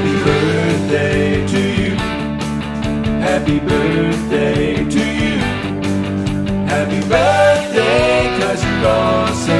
Happy birthday to you. Happy birthday to you. Happy birthday, cause you're awesome.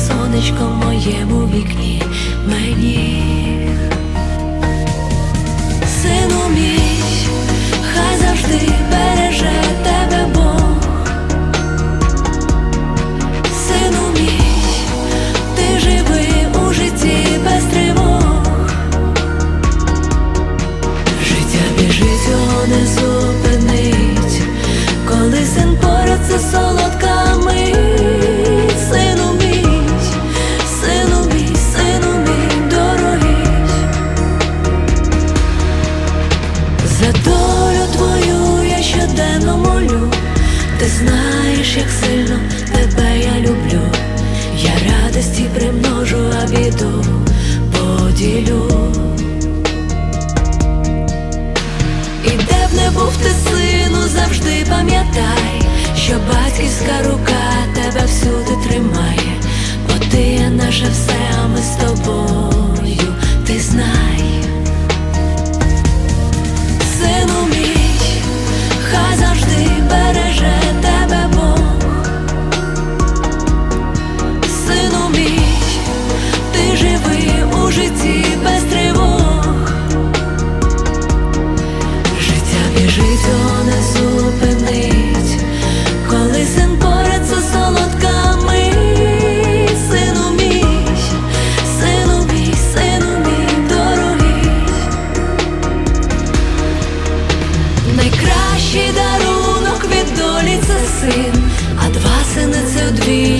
ти знаєш, як сильно тебе я люблю. Я радості примножу, а біду поділю. І де б не був ти сину, завжди пам'ятай, що батьківська рука тебе всюди тримає, бо ти є наше все,